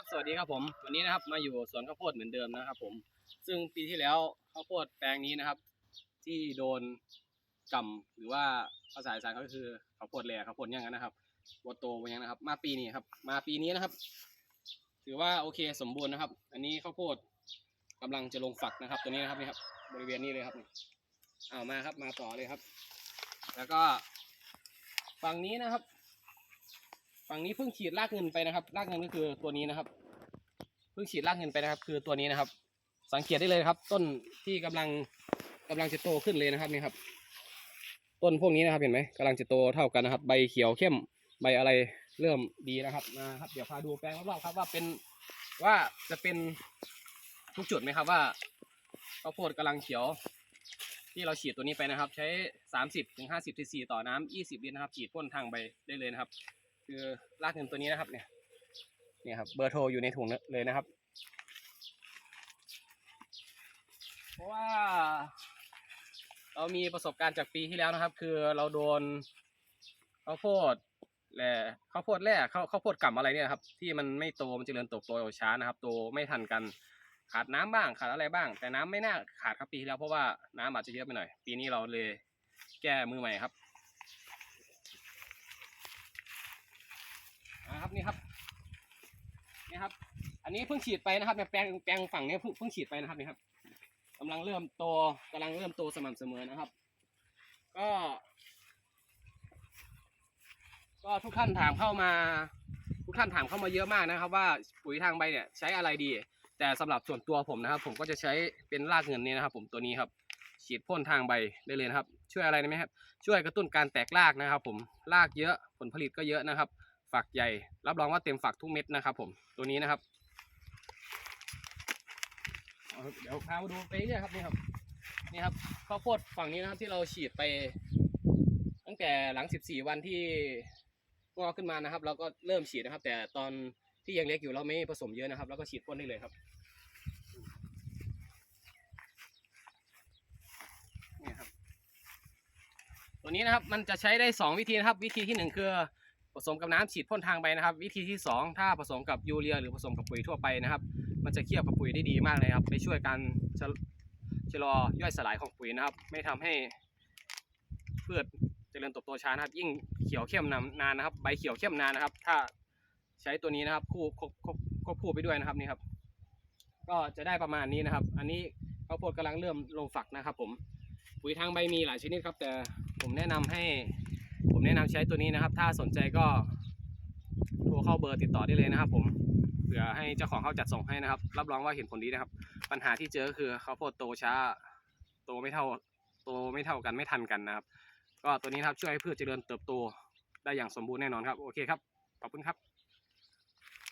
ครับสวัสดีครับผม วันนี้นะครับมาอยู่สวนข้าวโพดเหมือนเดิมนะครับ ผม ซึ่งปีที่แล้วข้าวโพดแปลงนี้นะครับ ที่โดนกำหรือว่าภาษาอีสานก็คือข้าวโพดแหล่ข้าวโพดย่างนั้นนะครับโบโตไปยังนะครับ มาปีนี้ครับ มาปีนี้นะครับ ถือว่าโอเคสมบูรณ์นะครับ อันนี้ข้าวโพดกำลังจะลงฝักนะครับ ตัวนี้นะครับนี่ครับ บริเวณนี้เลยครับนี่เอามาครับมาต่อเลยครับ แล้วก็ฝั่งนี้นะครับ ฝั่งนี้เพิ่งฉีดรากเงินไปนะครับ รากเงินก็คือตัวนี้นะครับ เพิ่งฉีดรากเงินไปนะครับ คือตัวนี้นะครับ สังเกตได้เลยครับ ต้นที่กำลังกำลังจะโตขึ้นเลยนะครับนี่ครับ ต้นพวกนี้นะครับเห็นไหมกำลังจะโตเท่ากันนะครับ ใบเขียวเข้มใบอะไรเริ่มดีนะครับมาครับ เดี๋ยวพาดูแปลงรอบๆครับว่าเป็นว่าจะเป็นทุกจุดไหมครับว่าข้าวโพดกำลังเขียว ที่เราฉีดตัวนี้ไปนะครับ ใช้ 30ถึง50ซีซีต่อน้ำ20ลิตรนะครับ ฉีดพ่นทางใบได้เลยนะครับ คือรากเงินตัวนี้นะครับ เนี่ยเนี่ยครับเบอร์โทรอยู่ในถุงเลยนะครับ เพราะว่า เรามีประสบการณ์จากปีที่แล้วนะครับ คือเราโดนข้าวโพดแหล่ข้าวโพดแร่ข้าวข้าวโพดกล่ำอะไรเนี่ยครับ ที่มันไม่โตมันเจริญเติบโตช้านะครับโตไม่ทันกันขาดน้ำบ้างขาดอะไรบ้าง แต่น้ำไม่น่าขาดครับปีที่แล้วเพราะว่าน้ำอาจจะเยอะไปหน่อย ปีนี้เราเลยแก้มือใหม่ครับ นะ ครับนี่ครับนี่ครับ อันนี้เพิ่งฉีดไปนะครับแปลงแปลงฝั่งนี้เพิ่งฉีดไปนะครับนี่ครับกำลังเริ่มโตกำลังเริ่มโตสม่ำเสมอนะครับ ก็ ก็ทุกท่านถามเข้ามา ทุกท่านถามเข้ามาเยอะมากนะครับ ว่าปุ๋ยทางใบเนี่ยใช้อะไรดี แต่สำหรับส่วนตัวผมนะครับ ผมก็จะใช้เป็นรากเงินนี่นะครับ ผมตัวนี้ครับ ฉีดพ่นทางใบได้เลยนะครับ ช่วยอะไรไหมครับ ช่วยกระตุ้นการแตกรากนะครับ ผมรากเยอะผลผลิตก็เยอะนะครับ ฝักใหญ่ รับรองว่าเต็มฝักทุกเม็ดนะครับ ผมตัวนี้นะครับเดี๋ยวพามาดูไปเรื่อยครับนี่ครับนี่ครับข้าวโพดฝั่งนี้นะครับที่เราฉีดไป ตั้งแต่หลัง 14 วันที่งอกขึ้นมานะครับ เราก็เริ่มฉีดนะครับ แต่ตอนที่ยังเล็กอยู่เราไม่ผสมเยอะนะครับ แล้วก็ฉีดพ่นได้เลยครับนี่ครับ ตัวนี้นะครับมันจะใช้ได้ 2 วิธีนะครับ วิธีที่ 1 คือ ผสมกับน้ำฉีดพ่นทางใบนะครับ วิธีที่ 2 ถ้าผสมกับยูเรีย หรือผสมกับปุ๋ยทั่วไปนะครับ มันจะเคี่ยวกับปุ๋ยได้ดีมากเลยครับ ไปช่วยการชะชะลอย่อยสลายของปุ๋ยนะครับ ไม่ทำให้พืชเจริญเติบโตช้านะครับ ยิ่งเขียวเข้มนานนานนะครับ ใบเขียวเข้มนานนะครับ ถ้าใช้ตัวนี้นะครับคู่ควบคู่ไปด้วยนะครับนี่ครับ ก็จะได้ประมาณนี้นะครับ อันนี้ข้าวโพดกำลังเริ่มลงฝักนะครับ ผมปุ๋ยทางใบมีหลายชนิดครับ แต่ผมแนะนำให้ ผมแนะนำใช้ตัวนี้นะครับ ถ้าสนใจก็โทรเข้าเบอร์ติดต่อได้เลยนะครับ ผมเผื่อให้เจ้าของเขาจัดส่งให้นะครับ รับรองว่าเห็นผลดีนะครับ ปัญหาที่เจอคือเขาโพดโตช้าโตไม่เท่าโตไม่เท่ากันไม่ทันกันนะครับ ก็ตัวนี้ครับช่วยให้พืชเจริญเติบโตได้อย่างสมบูรณ์แน่นอนครับ โอเคครับขอบคุณครับ